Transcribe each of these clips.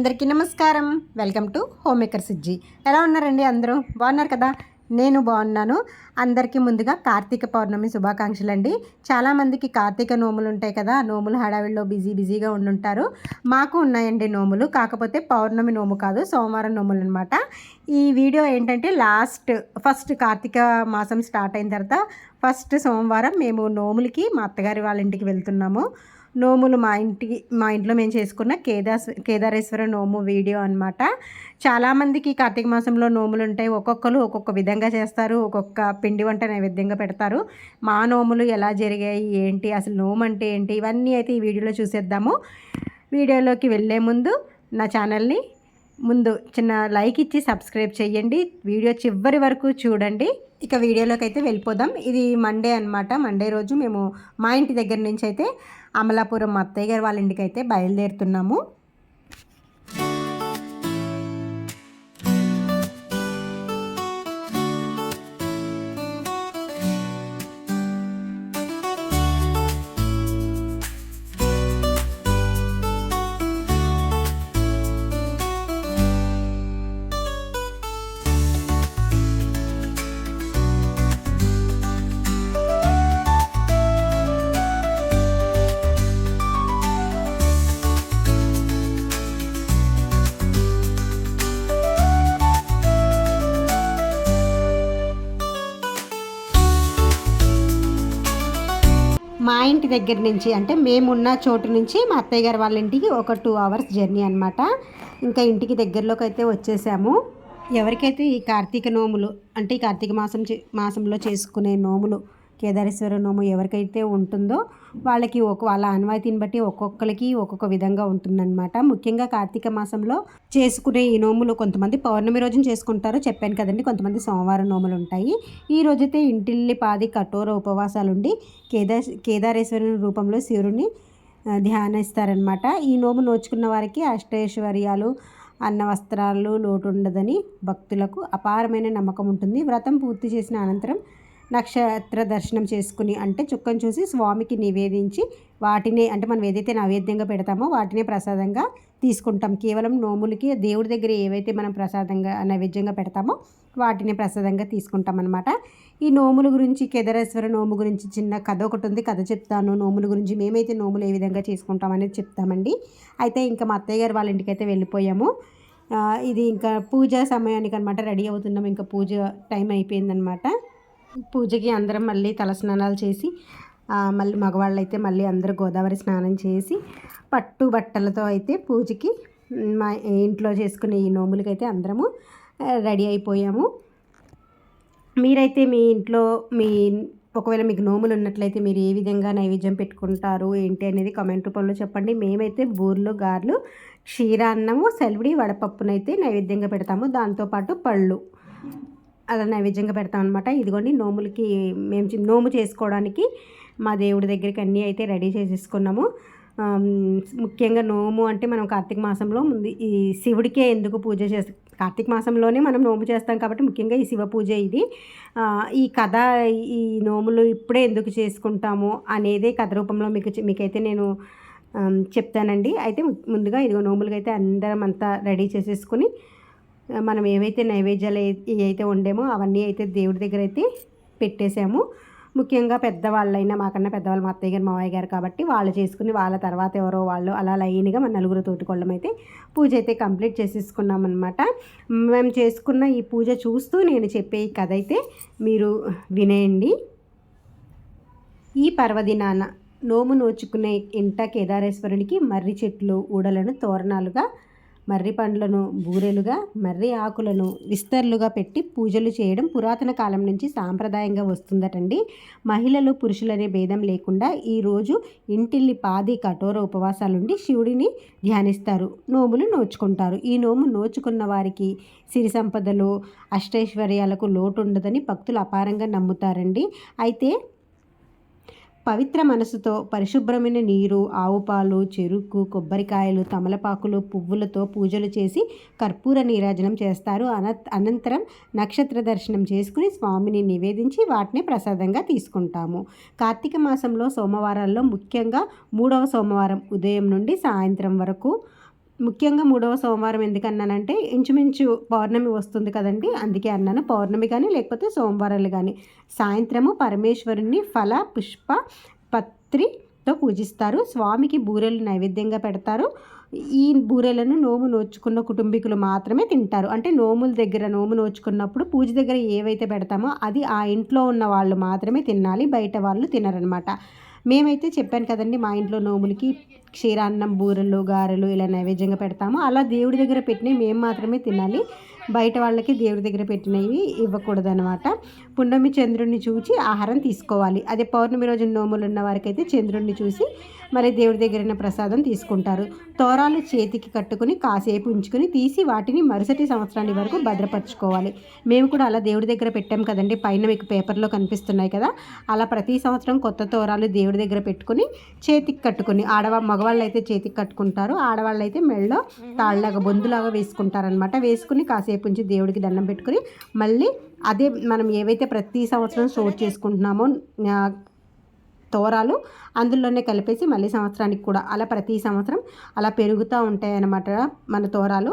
అందరికీ నమస్కారం. Welcome to homemaker Sijji. ఎలా ఉన్నారండి అందరూ? బాగున్నారు కదా? నేను బాగున్నాను. అందరికీ ముందుగా కార్తీక పౌర్ణమి శుభాకాంక్షలు అండి చాలామందికి కార్తీక నోములు ఉంటాయి కదా నోములు హడావిడిలో బిజీ బిజీగా ఉండుంటారు. మాకు ఉన్నాయండి నోములు కాకపోతే పౌర్ణమి నోము కాదు సోమవారం నోములు అనమాట ఈ వీడియో ఏంటంటే లాస్ట్ ఫస్ట్ కార్తీక మాసం స్టార్ట్ అయిన తర్వాత ఫస్ట్ సోమవారం మేము నోములకి మా అత్తగారి వాళ్ళ ఇంటికి వెళ్తున్నాము. నోములు మా ఇంటికి మా ఇంట్లో మేము చేసుకున్న కేదాస్ కేదారేశ్వర నోము వీడియో అనమాట చాలామందికి కార్తీక మాసంలో నోములు ఉంటాయి. ఒక్కొక్కరు ఒక్కొక్క విధంగా చేస్తారు. ఒక్కొక్క పిండి వంట నైవేద్యంగా పెడతారు. మా నోములు ఎలా జరిగాయి? ఏంటి? అసలు నోము అంటే ఏంటి? ఇవన్నీ అయితే ఈ వీడియోలో చూసేద్దాము. వీడియోలోకి వెళ్ళే ముందు నా ఛానల్ని ముందు చిన్న లైక్ ఇచ్చి సబ్స్క్రైబ్ చేయండి. వీడియో చివరి వరకు చూడండి. ఇక వీడియోలోకి అయితే వెళ్ళిపోదాం. ఇది మండే అనమాట మండే రోజు మేము మా ఇంటి దగ్గర నుంచి అయితే అమలాపురం అత్తయ్య గారు వాళ్ళ ఇంటికి అయితే బయలుదేరుతున్నాము. దగ్గర నుంచి అంటే మేమున్న చోటు నుంచి మా అత్తయ్య గారు వాళ్ళ ఇంటికి ఒక టూ అవర్స్ జర్నీ అనమాట ఇంకా ఇంటికి దగ్గరలోకి అయితే వచ్చేసాము. ఎవరికైతే ఈ కార్తీక నోములు అంటే ఈ కార్తీక మాసం చే- మాసంలో చేసుకునే నోములు కేదారేశ్వర నోము ఎవరికైతే ఉంటుందో వాళ్ళకి ఒక వాళ్ళ అనువాయితీని బట్టి ఒక్కొక్కరికి ఒక్కొక్క విధంగా ఉంటుందన్నమాట. ముఖ్యంగా కార్తీక మాసంలో చేసుకునే ఈ నోములు కొంతమంది పౌర్ణమి రోజున చేసుకుంటారు. చెప్పాను కదండి కొంతమంది సోమవారం నోములు ఉంటాయి. ఈ రోజైతే ఇంటిల్లి పాది కఠోర ఉపవాసాలు ఉండి కేదా కేదారేశ్వరుని రూపంలో శివుడిని ధ్యానిస్తారనమాట ఈ నోము నోచుకున్న వారికి అష్టైశ్వర్యాలు అన్న వస్త్రాలు లోటు ఉండదని భక్తులకు అపారమైన నమ్మకం ఉంటుంది వ్రతం పూర్తి చేసిన అనంతరం నక్షత్ర దర్శనం చేసుకుని అంటే చుక్కను చూసి స్వామికి నివేదించి వాటినే అంటే మనం ఏదైతే నైవేద్యంగా పెడతామో వాటినే ప్రసాదంగా తీసుకుంటాం. కేవలం నోములకి దేవుడి దగ్గర ఏవైతే మనం ప్రసాదంగా నైవేద్యంగా పెడతామో వాటిని ప్రసాదంగా తీసుకుంటాం అనమాట ఈ నోముల గురించి కేదారేశ్వర నోము గురించి చిన్న కథ ఒకటి ఉంది. కథ చెప్తాను. నోముల గురించి మేమైతే నోములు ఏ విధంగా చేసుకుంటాం అనేది చెప్తామండి. అయితే ఇంకా మా అత్తయ్య గారు వాళ్ళ ఇంటికైతే వెళ్ళిపోయాము. ఇది ఇంకా పూజ సమయానికి అనమాట రెడీ అవుతున్నాం. ఇంకా పూజ టైం అయిపోయిందనమాట పూజకి అందరం మళ్ళీ తలస్నానాలు చేసి మళ్ళీ మగవాళ్ళు అయితే మళ్ళీ అందరూ గోదావరి స్నానం చేసి పట్టు బట్టలతో అయితే పూజకి మా ఇంట్లో చేసుకునే ఈ నోములకైతే అందరము రెడీ అయిపోయాము. మీరైతే మీ ఇంట్లో మీ ఒకవేళ మీకు నోములు ఉన్నట్లయితే మీరు ఏ విధంగా నైవేద్యం పెట్టుకుంటారు ఏంటి అనేది కామెంట్ రూపంలో చెప్పండి. మేమైతే బూర్లు గారెలు క్షీరాన్నము సెలవిడి వడపప్పునైతే నైవేద్యంగా పెడతాము. దాంతోపాటు పళ్ళు. అలా నైవేద్యంగా పెడతాం అనమాట ఇదిగోండి నోములకి మేము నోము చేసుకోవడానికి మా దేవుడి దగ్గరికి అన్నీ అయితే రెడీ చేసేసుకున్నాము. ముఖ్యంగా నోము అంటే మనం కార్తీక మాసంలో ముందు ఈ శివుడికే ఎందుకు పూజ చేస్తాం కార్తీక మాసంలోనే మనం నోము చేస్తాం కాబట్టి ముఖ్యంగా ఈ శివ పూజ ఇది. ఈ కథ ఈ నోములు ఇప్పుడే ఎందుకు చేసుకుంటాము అనేదే కథ రూపంలో మీకు మీకైతే నేను చెప్తానండి. అయితే ముందుగా ఇదిగో నోములకైతే అయితే అందరం అంతా రెడీ చేసేసుకుని మనం ఏవైతే నైవేద్యాలు అయితే ఏవైతే అవన్నీ అయితే దేవుడి దగ్గర అయితే పెట్టేశాము. ముఖ్యంగా పెద్దవాళ్ళైనా మాకన్నా పెద్దవాళ్ళు మా అత్తయ్య గారు మావయ్య గారు కాబట్టి వాళ్ళు చేసుకుని వాళ్ళ తర్వాత ఎవరో వాళ్ళు అలా లైన్గా మన నలుగురు తోటికోళ్ళం అయితే పూజ అయితే కంప్లీట్ చేసేసుకున్నాం అనమాట మేము చేసుకున్న ఈ పూజ చూస్తూ నేను చెప్పే ఈ కథ అయితే మీరు వినేయండి. ఈ పర్వదినాన నోము నోచుకునే ఇంట కేదారేశ్వరునికి మర్రి చెట్లు ఊడలను తోరణాలుగా మర్రి పండ్లను బూరెలుగా మర్రి ఆకులను విస్తర్లుగా పెట్టి పూజలు చేయడం పురాతన కాలం నుంచి సాంప్రదాయంగా వస్తుందటండి. మహిళలు పురుషులనే భేదం లేకుండా ఈరోజు ఇంటిల్లి పాది కఠోర ఉపవాసాలుండి శివుడిని ధ్యానిస్తారు. నోములు నోచుకుంటారు. ఈ నోము నోచుకున్న వారికి సిరి సంపదలు అష్టైశ్వర్యాలకు లోటు ఉండదని భక్తులు అపారంగా నమ్ముతారండి. అయితే పవిత్ర మనసుతో పరిశుభ్రమైన నీరు ఆవుపాలు చెరుకు కొబ్బరికాయలు తమలపాకులు పువ్వులతో పూజలు చేసి కర్పూర నీరాజనం చేస్తారు. అన అనంతరం నక్షత్ర దర్శనం చేసుకుని స్వామిని నివేదించి వాటిని ప్రసాదంగా తీసుకుంటాము. కార్తీక మాసంలో సోమవారాల్లో ముఖ్యంగా మూడవ సోమవారం ఉదయం నుండి సాయంత్రం వరకు ముఖ్యంగా మూడవ సోమవారం ఎందుకన్నానంటే ఇంచుమించు పౌర్ణమి వస్తుంది కదండి. అందుకే అన్నాను పౌర్ణమి కానీ లేకపోతే సోమవారాలు కానీ. సాయంత్రము పరమేశ్వరుని ఫల పుష్ప పత్రితో పూజిస్తారు. స్వామికి బూరెలు నైవేద్యంగా పెడతారు. ఈ బూరెలను నోము నోచుకున్న కుటుంబీకులు మాత్రమే తింటారు. అంటే నోముల దగ్గర నోము నోచుకున్నప్పుడు పూజ దగ్గర ఏవైతే పెడతామో అది ఆ ఇంట్లో ఉన్న వాళ్ళు మాత్రమే తినాలి. బయట వాళ్ళు తినరనమాట. మేమైతే చెప్పాను కదండి మా ఇంట్లో నోములకి క్షీరాన్నం బూరెలు గారెలు ఇలా నైవేద్యంగా పెడతాము. అలా దేవుడి దగ్గర పెట్టినవి మేము మాత్రమే తినాలి. బయట వాళ్ళకి దేవుడి దగ్గర పెట్టినవి ఇవ్వకూడదనమాట పుండమి చంద్రుడిని చూసి ఆహారం తీసుకోవాలి. అదే పౌర్ణమి రోజు నోములు ఉన్న వారికైతే చంద్రుడిని చూసి మరి దేవుడి దగ్గర ప్రసాదం తీసుకుంటారు. తోరాలు చేతికి కట్టుకుని కాసేపు ఉంచుకొని తీసి వాటిని మరుసటి సంవత్సరాన్ని వరకు భద్రపరచుకోవాలి. మేము కూడా అలా దేవుడి దగ్గర పెట్టాం కదండి. పైన మీకు పేపర్లో కనిపిస్తున్నాయి కదా. అలా ప్రతి సంవత్సరం కొత్త తోరాలు దేవుడి దగ్గర పెట్టుకుని చేతికి కట్టుకుని ఆడవా మగవాళ్ళు అయితే చేతికి కట్టుకుంటారు ఆడవాళ్ళు అయితే మెళ్ళలో తాళ్ళలాగా బొందులాగా వేసుకుంటారనమాట వేసుకుని కాసేపు ఉంచి దేవుడికి దండం పెట్టుకుని మళ్ళీ అదే మనం ఏవైతే ప్రతి సంవత్సరం స్టోర్ చేసుకుంటున్నామో తోరాలు అందులోనే కలిపేసి మళ్ళీ సంవత్సరానికి కూడా అలా ప్రతి సంవత్సరం అలా పెరుగుతూ ఉంటాయన్నమాట మన తోరాలు.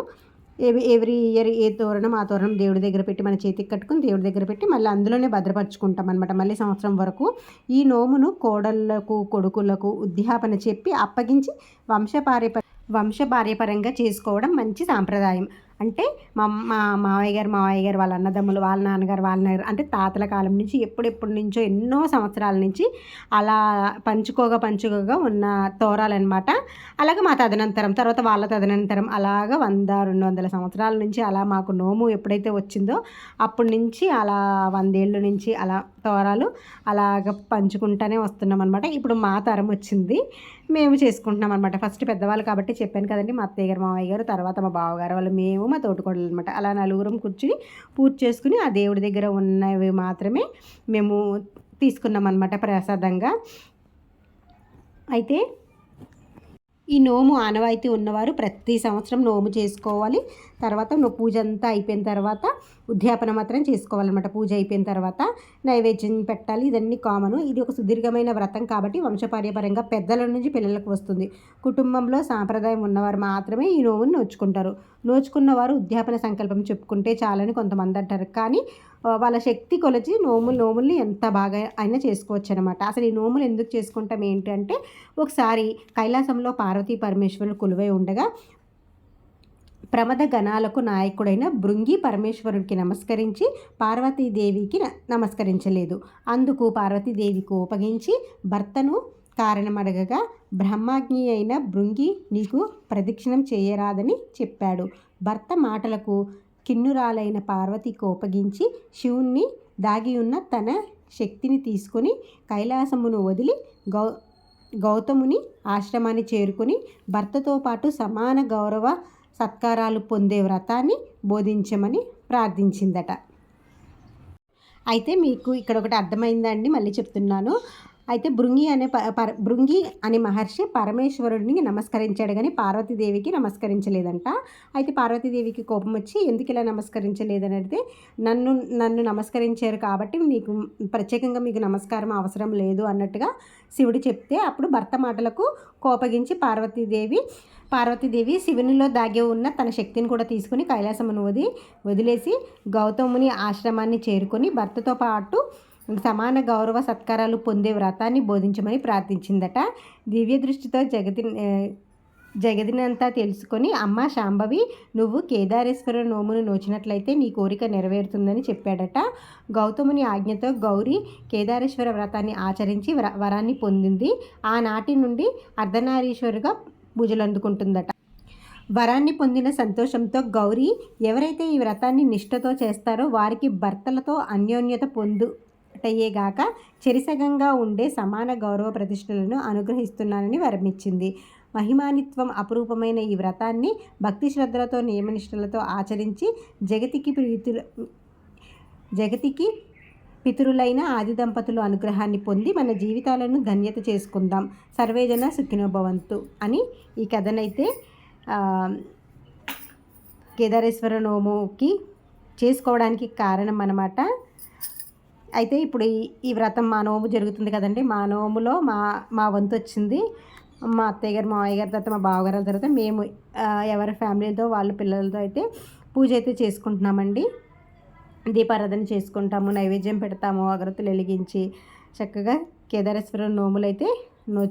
ఎవ్రీ ఇయర్ ఏ తోరణం ఆ తోరణం దేవుడి దగ్గర పెట్టి మన చేతికి కట్టుకుని దేవుడి దగ్గర పెట్టి మళ్ళీ అందులోనే భద్రపరుచుకుంటాం అనమాట మళ్ళీ సంవత్సరం వరకు ఈ నోమును కోడళ్ళకు కొడుకులకు ఉద్యాపన చెప్పి అప్పగించి వంశపార్యప వంశపార్యపరంగా చేసుకోవడం మంచి సాంప్రదాయం. అంటే మా మా మావయ్య గారు మావయ్య గారు వాళ్ళ అన్నదమ్ములు వాళ్ళ నాన్నగారు వాళ్ళ నాన్నగారు అంటే తాతల కాలం నుంచి ఎప్పుడెప్పటి నుంచో ఎన్నో సంవత్సరాల నుంచి అలా పంచుకోగా పంచుకోగా ఉన్న తోరాలన్నమాట. అలాగే మా తదనంతరం తర్వాత వాళ్ళ తదనంతరం అలాగ వంద రెండు వందల సంవత్సరాల నుంచి అలా మాకు నోము ఎప్పుడైతే వచ్చిందో అప్పటి నుంచి అలా వందేళ్ళ నుంచి అలా తోరాలు అలాగ పంచుకుంటూనే వస్తున్నాం అనమాట ఇప్పుడు మా తరం వచ్చింది. మేము చేసుకుంటున్నాం అనమాట ఫస్ట్ పెద్దవాళ్ళు కాబట్టి చెప్పాను కదండి మా అత్తయ్య గారు మామయ్య గారు తర్వాత మా బావగారు వాళ్ళు మేము మా తోటకోడలు అనమాట అలా నలుగురం కూర్చుని పూజ చేసుకుని ఆ దేవుడి దగ్గర ఉన్నవి మాత్రమే మేము తీసుకున్నాం అనమాట ప్రసాదంగా. అయితే ఈ నోము ఆనవాయితీ ఉన్నవారు ప్రతి సంవత్సరం నోము చేసుకోవాలి. తర్వాత పూజ అంతా అయిపోయిన తర్వాత ఉద్యాపన మాత్రం చేసుకోవాలన్నమాట. పూజ అయిపోయిన తర్వాత నైవేద్యం పెట్టాలి. ఇదన్నీ కామను. ఇది ఒక సుదీర్ఘమైన వ్రతం కాబట్టి వంశపార్యపరంగా పెద్దల నుంచి పిల్లలకు వస్తుంది. కుటుంబంలో సాంప్రదాయం ఉన్నవారు మాత్రమే ఈ నోమును నోచుకుంటారు. నోచుకున్న వారు ఉద్యాపన సంకల్పం చెప్పుకుంటే చాలని కొంతమంది అంటారు. కానీ వాళ్ళ శక్తి కొలిచి నోములు నోముల్ని ఎంత బాగా అయినా చేసుకోవచ్చు అనమాట అసలు ఈ నోములు ఎందుకు చేసుకుంటాం ఏంటంటే ఒకసారి కైలాసంలో పార్వతీ పరమేశ్వరులు కొలువై ఉండగా ప్రమద గణాలకు నాయకుడైన భృంగి పరమేశ్వరుడికి నమస్కరించి పార్వతీదేవికి నమస్కరించలేదు. అందుకు పార్వతీదేవి కోపగించి భర్తను కారణమడగగా బ్రహ్మాగ్ని అయిన భృంగి నీకు ప్రదక్షిణం చేయరాదని చెప్పాడు. భర్త మాటలకు కిన్నురాలైన పార్వతి కోపగించి శివుణ్ణి దాగి ఉన్న తన శక్తిని తీసుకొని కైలాసమును వదిలి గౌ గౌతముని ఆశ్రమాన్ని చేరుకుని భర్తతో పాటు సమాన గౌరవ సత్కారాలు పొందే వ్రతాన్ని బోధించమని ప్రార్థించిందట. అయితే మీకు ఇక్కడ ఒకటి అర్థమైందండి మళ్ళీ చెప్తున్నాను. అయితే భృంగి అనే పర భృంగి అనే మహర్షి పరమేశ్వరుడిని నమస్కరించాడు కానీ పార్వతీదేవికి నమస్కరించలేదంట. అయితే పార్వతీదేవికి కోపం వచ్చి ఎందుకు ఇలా నమస్కరించలేదని అడిగితే నన్ను నన్ను నమస్కరించారు కాబట్టి నీకు ప్రత్యేకంగా మీకు నమస్కారం అవసరం లేదు అన్నట్టుగా శివుడు చెప్తే అప్పుడు భర్త మాటలకు కోపగించి పార్వతీదేవి పార్వతీదేవి శివునిలో దాగి ఉన్న తన శక్తిని కూడా తీసుకుని కైలాసమును వది వదిలేసి గౌతముని ఆశ్రమాన్ని చేరుకొని భర్తతో పాటు సమాన గౌరవ సత్కారాలు పొందే వ్రతాన్ని బోధించమని ప్రార్థించిందట. దివ్య దృష్టితో జగతి జగదినంతా తెలుసుకొని అమ్మ శాంభవి నువ్వు కేదారేశ్వర నోమును నోచినట్లయితే నీ కోరిక నెరవేరుతుందని చెప్పాడట. గౌతముని ఆజ్ఞతో గౌరీ కేదారేశ్వర వ్రతాన్ని ఆచరించి వరాన్ని పొందింది. ఆనాటి నుండి అర్ధనారీశ్వరుగా పూజలు అందుకుంటుందట. వరాన్ని పొందిన సంతోషంతో గౌరీ ఎవరైతే ఈ వ్రతాన్ని నిష్ఠతో చేస్తారో వారికి భర్తలతో అన్యోన్యత పొందు అయ్యేగాక చెరిసగంగా ఉండే సమాన గౌరవ ప్రతిష్టలను అనుగ్రహిస్తున్నానని వర్ణించింది మహిమానిత్వం అపురూపమైన ఈ వ్రతాన్ని భక్తి శ్రద్ధలతో నియమనిష్టలతో ఆచరించి జగతికి ప్రీతులు జగతికి పితరులైన ఆది దంపతులు అనుగ్రహాన్ని పొంది మన జీవితాలను ధన్యత చేసుకుందాం. సర్వేజన సుఖినోభవంతు అని ఈ కథనైతే కేదారేశ్వర నోముకి చేసుకోవడానికి కారణం అన్నమాట అయితే ఇప్పుడు ఈ వ్రతం మా నోము జరుగుతుంది కదండి. మా నోములో మా మా వంతు వచ్చింది. మా అత్తయ్య గారు మావయ్య గారి తర్వాత మా బావగారు తర్వాత మేము ఎవరి ఫ్యామిలీతో వాళ్ళ పిల్లలతో అయితే పూజ అయితే చేసుకుంటున్నామండి. దీపారాధన చేసుకుంటాము నైవేద్యం పెడతాము అగరత్తులు వెలిగించి చక్కగా కేదారేశ్వరం నోములు అయితే నో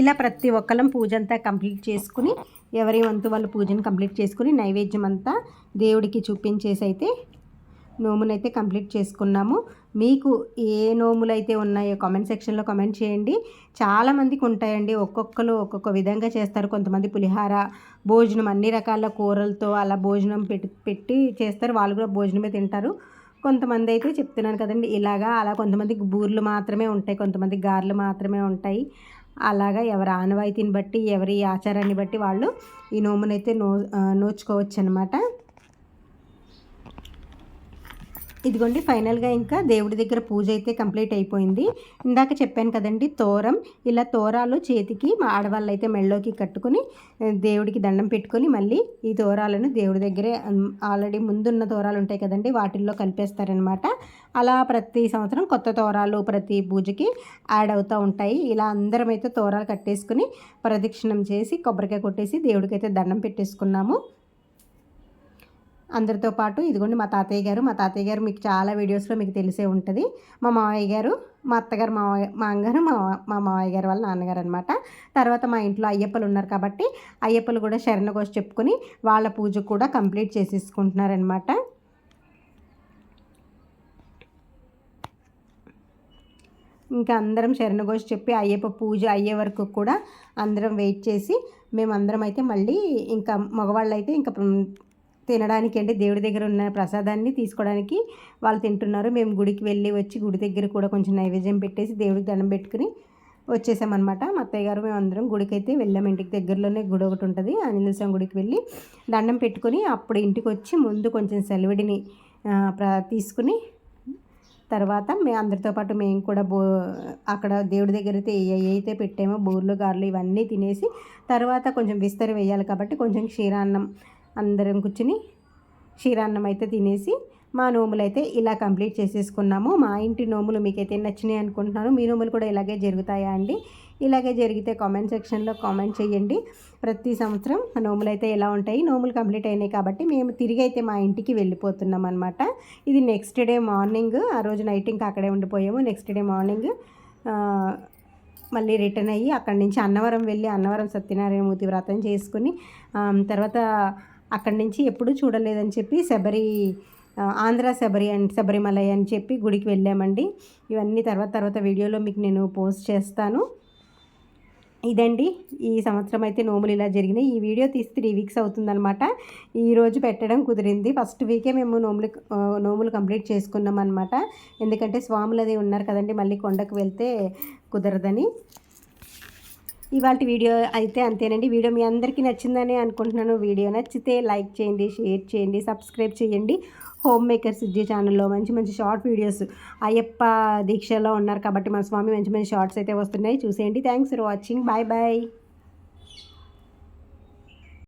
ఇలా ప్రతి ఒక్కరం పూజ అంతా కంప్లీట్ చేసుకుని ఎవరి వంతు వాళ్ళు పూజను కంప్లీట్ చేసుకుని నైవేద్యం అంతా దేవుడికి చూపించేసి అయితే నోమునైతే కంప్లీట్ చేసుకున్నాము. మీకు ఏ నోములు అయితే ఉన్నాయో కామెంట్ సెక్షన్లో కామెంట్ చేయండి. చాలామందికి ఉంటాయండి. ఒక్కొక్కరు ఒక్కొక్క విధంగా చేస్తారు. కొంతమంది పులిహార భోజనం అన్ని రకాల కూరలతో అలా భోజనం పెట్టి పెట్టి చేస్తారు. వాళ్ళు కూడా భోజనమే తింటారు. కొంతమంది అయితే చెప్తున్నాను కదండి ఇలాగా అలా కొంతమందికి బూర్లు మాత్రమే ఉంటాయి. కొంతమంది గారెలు మాత్రమే ఉంటాయి. అలాగా ఎవరి ఆనవాయితీని బట్టి ఎవరి ఆచారాన్ని బట్టి వాళ్ళు ఈ నోమునైతే నో నోచుకోవచ్చు అనమాట ఇదిగోండి ఫైనల్గా ఇంకా దేవుడి దగ్గర పూజ అయితే కంప్లీట్ అయిపోయింది. ఇందాక చెప్పాను కదండి తోరం. ఇలా తోరాలు చేతికి మా ఆడవాళ్ళు అయితే మెళ్ళలోకి కట్టుకుని దేవుడికి దండం పెట్టుకొని మళ్ళీ ఈ తోరాలను దేవుడి దగ్గరే ఆల్రెడీ ముందున్న తోరాలు ఉంటాయి కదండి వాటిల్లో కలిపేస్తారనమాట. అలా ప్రతి సంవత్సరం కొత్త తోరాలు ప్రతి పూజకి యాడ్ అవుతూ ఉంటాయి. ఇలా అందరం అయితే తోరాలు కట్టేసుకుని ప్రదక్షిణం చేసి కొబ్బరికాయ కొట్టేసి దేవుడికి అయితే దండం పెట్టేసుకున్నాము. అందరితో పాటు ఇదిగోండి మా తాతయ్య గారు. మా తాతయ్య గారు మీకు చాలా వీడియోస్లో మీకు తెలిసే ఉంటుంది. మా మావయ్య గారు మా అత్తగారు మా మా అమ్మగారు మా మా మావయ్య గారు వాళ్ళ నాన్నగారు అనమాట తర్వాత మా ఇంట్లో అయ్యప్పలు ఉన్నారు కాబట్టి అయ్యప్పలు కూడా శరణ చెప్పుకొని వాళ్ళ పూజ కూడా కంప్లీట్ చేసేసుకుంటున్నారనమాట ఇంకా అందరం శరణఘోష్ చెప్పి అయ్యప్ప పూజ అయ్యే వరకు కూడా అందరం వెయిట్ చేసి మేమందరం అయితే మళ్ళీ ఇంకా మగవాళ్ళు అయితే ఇంకా తినడానికి అంటే దేవుడి దగ్గర ఉన్న ప్రసాదాన్ని తీసుకోవడానికి వాళ్ళు తింటున్నారు. మేము గుడికి వెళ్ళి వచ్చి గుడి దగ్గర కూడా కొంచెం నైవేద్యం పెట్టేసి దేవుడికి దండం పెట్టుకుని వచ్చేసామన్నమాట. మా అత్తయ్య గారు మేము అందరం గుడికి అయితే వెళ్ళాం. ఇంటికి దగ్గరలోనే గుడి ఒకటి ఉంటుంది. ఆంజనేయ స్వామి గుడికి వెళ్ళి దండం పెట్టుకుని అప్పుడు ఇంటికి వచ్చి ముందు కొంచెం సెలవిడిని ప్ర తీసుకుని తర్వాత మే అందరితో పాటు మేము కూడా బో అక్కడ దేవుడి దగ్గర అయితే ఏ అయితే పెట్టామో బూర్లు గారెలు ఇవన్నీ తినేసి తర్వాత కొంచెం విస్తరి వేయాలి కాబట్టి కొంచెం క్షీరాన్నం అందరం కూర్చుని క్షీరాన్నం అయితే తినేసి మా నోములు అయితే ఇలా కంప్లీట్ చేసేసుకున్నాము. మా ఇంటి నోములు మీకైతే నచ్చినాయి అనుకుంటున్నాను. మీ నోములు కూడా ఇలాగే జరుగుతాయా అండి? ఇలాగే జరిగితే కామెంట్ సెక్షన్లో కామెంట్ చేయండి. ప్రతి సంవత్సరం ఆ నోములు అయితే ఎలా ఉంటాయి? నోములు కంప్లీట్ అయినాయి కాబట్టి మేము తిరిగి అయితే మా ఇంటికి వెళ్ళిపోతున్నాం అనమాట ఇది నెక్స్ట్ డే మార్నింగ్. ఆ రోజు నైట్ ఇంకా అక్కడే ఉండిపోయాము. నెక్స్ట్ డే మార్నింగ్ మళ్ళీ రిటర్న్ అయ్యి అక్కడి నుంచి అన్నవరం వెళ్ళి అన్నవరం సత్యనారాయణమూర్తి వ్రతం చేసుకుని తర్వాత అక్కడి నుంచి ఎప్పుడూ చూడలేదని చెప్పి శబరి ఆంధ్ర శబరి అండ్ శబరిమలై అని చెప్పి గుడికి వెళ్ళామండి. ఇవన్నీ తర్వాత తర్వాత వీడియోలో మీకు నేను పోస్ట్ చేస్తాను. ఇదండి. ఈ సంవత్సరం అయితే నోములు ఇలా జరిగినాయి. ఈ వీడియో తీసి త్రీ వీక్స్ అవుతుందనమాట ఈరోజు పెట్టడం కుదిరింది. ఫస్ట్ వీకే మేము నోములు నోములు కంప్లీట్ చేసుకున్నాం అనమాట ఎందుకంటే స్వాములు అది ఉన్నారు కదండి మళ్ళీ కొండకు వెళ్తే కుదరదని. ఇవాళ వీడియో అయితే అంతేనండి. వీడియో మీ అందరికీ నచ్చిందని అనుకుంటున్నాను. వీడియో నచ్చితే లైక్ చేయండి షేర్ చేయండి సబ్స్క్రైబ్ చేయండి. హోమ్ మేకర్ విద్య ఛానల్లో మంచి మంచి షార్ట్ వీడియోస్ అయ్యప్ప దీక్షలో ఉన్నారు కాబట్టి మా స్వామి మంచి మంచి షార్ట్స్ అయితే వస్తున్నాయి. చూసేయండి. Thanks for watching. Bye bye.